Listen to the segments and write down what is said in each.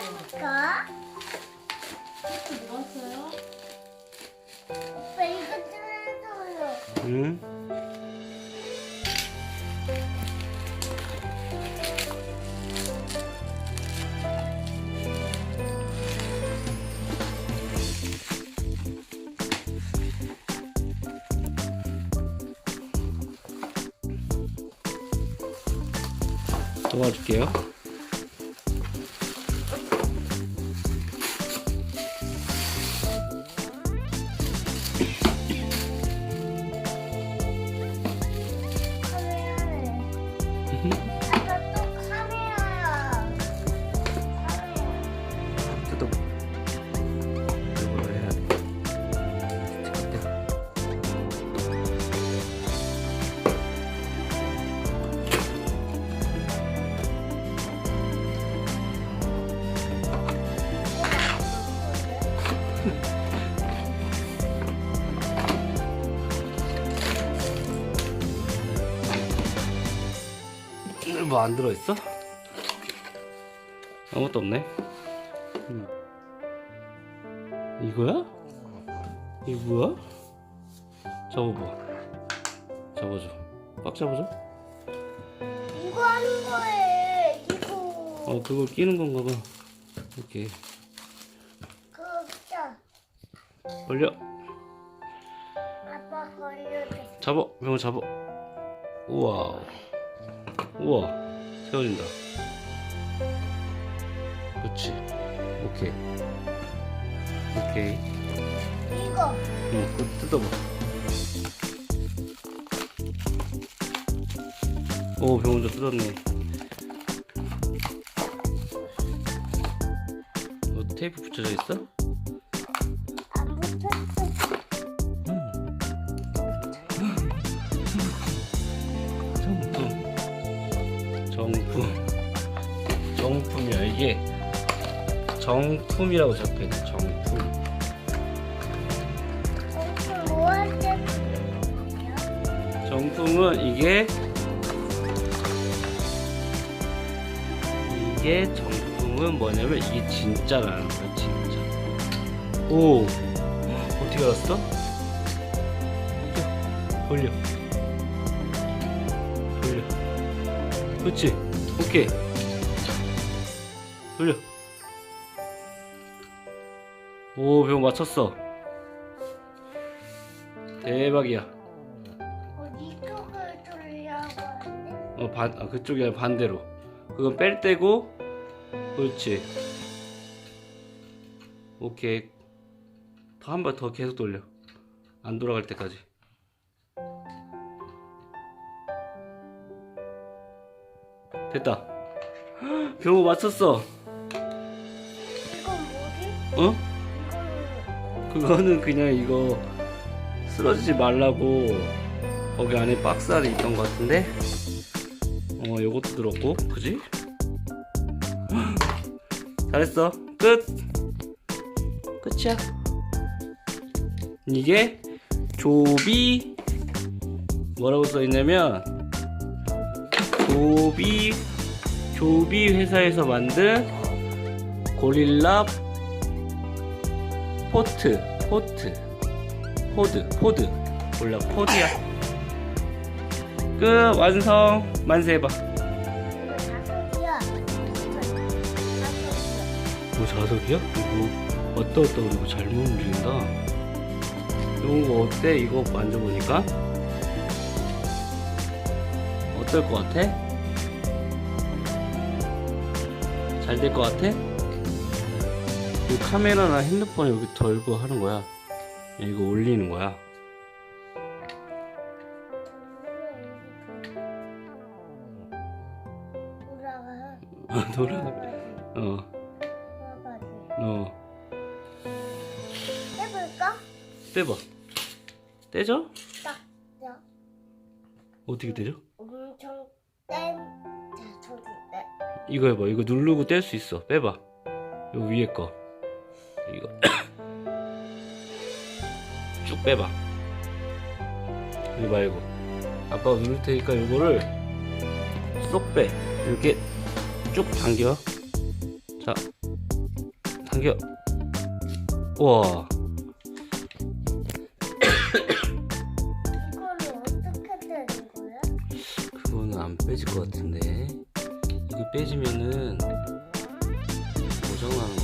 하니까. 뭐 왔어요? 오빠 이거 뜯어요. 응? 도와줄게요. 뭐 안 들어있어? 아무것도 없네. 음. 이거야? 이거 뭐야? 접어봐. 접어줘. 꽉 접어줘. 이거 하는 거에 이거. 어, 그걸 끼는 건가 봐. 오케이. 그거 진짜 올려. 아빠 걸려줘. 잡어. 병원 잡어. 우와. 우와. 세워진다. 그렇지. 오케이. 오케이. 이거. 응, 그거 뜯어봐. 오, 병원도 뜯었네. 어, 테이프 붙여져 있어? 안 붙었어. 이게. 정품이라고 적혀있네, 정품. 정품은 이게 이게 정품은 뭐냐면 이게 진짜라는 거야 진짜 오 어떻게 알았어? 돌려 돌려 그렇지 오케이 돌려 오병 맞췄어 대박이야 어디 쪽을 돌려고 하는데? 어, 반, 아, 그쪽이 아니라 반대로. 그건 뺄 때고, 그렇지. 오케이. 더 한 번 더 계속 돌려. 안 돌아갈 때까지. 됐다. 병호 맞췄어. 어? 그거는 그냥 이거 쓰러지지 말라고 거기 안에 박스 안에 있던 것 같은데? 어 요것도 들었고. 그지? 잘했어. 끝. 끝이야. 이게 조비. 뭐라고 써있냐면 조비 조비 회사에서 만든 고릴라 포트, 포트, 포드, 포드. 몰라, 포드야. 끝, 완성. 만세해봐. 뭐 자석이야? 이거 왔다 갔다 그리고 잘못 움직인다. 이런 거 어때? 이거 만져보니까? 어떨 것 같아? 잘 될 것 같아? 이 카메라나 핸드폰 여기 덜고 하는 거야. 이거 올리는 거야. 돌아가. 돌아. 어. 어. 해볼까? 떼봐. 떼져? 딱. 자, 어떻게 떼져? 엄청 땐 자석인데. 이거 해봐. 이거 누르고 뗄 수 있어. 빼봐. 요 위에 거. 이거. 쭉 빼봐. 이거 말고. 아빠가 누를 테니까 이거를 쏙 빼. 이렇게 쭉 당겨. 자, 당겨. 우와. 그거는 안 빼질 것 같은데. 이거 빼지면은 고장나는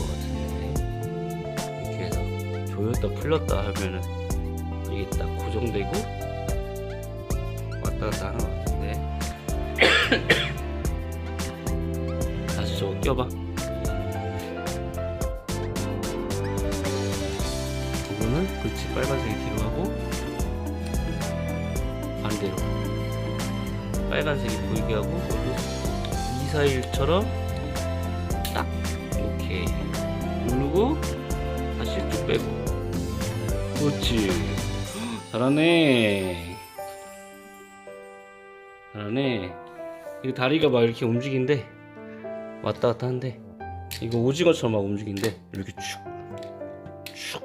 조였다 풀렸다 하면은 이게 딱 고정되고 왔다 갔다 하는 것 같은데. 다시 저거 껴봐. 이거는 그렇지 빨간색이 뒤로 가고 반대로 빨간색이 보이게 하고 미사일처럼 딱 이렇게 누르고 다시 쭉 빼고 그렇지. 잘하네. 잘하네. 이거 다리가 막 이렇게 움직인대 왔다 갔다 한대 이거 오징어처럼 막 움직인대 이렇게 쭉 쭉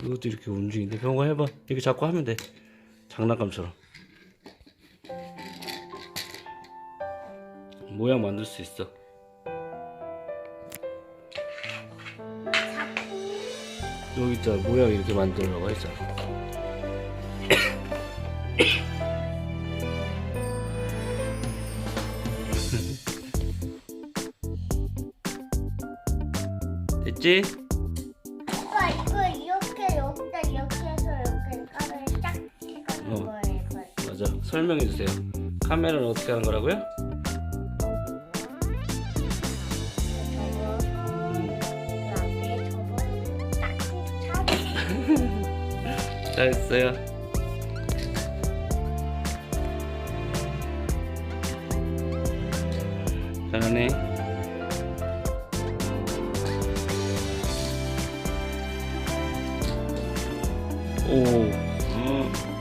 이것도 이것도 이렇게 움직이는데 병거 해봐. 이렇게 자꾸 하면 돼. 장난감처럼. 모양 만들 수 있어 여기 있잖아 모양 이렇게 만들라고 했잖아 됐지? 오빠 이거 이렇게 여기다 이렇게 해서 이렇게 깔을 딱 해가는 어. 거예요. 이거. 맞아 설명해 주세요 카메라는 어떻게 하는 거라고요? 잘했어요. 잘하네. 오. 어.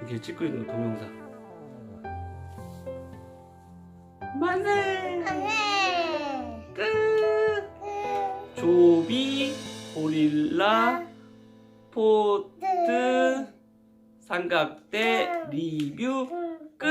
이렇게 찍고 있는 거 동영상. 만세! 안해. 끝! 조비 고릴라 포트 삼각대 리뷰 끝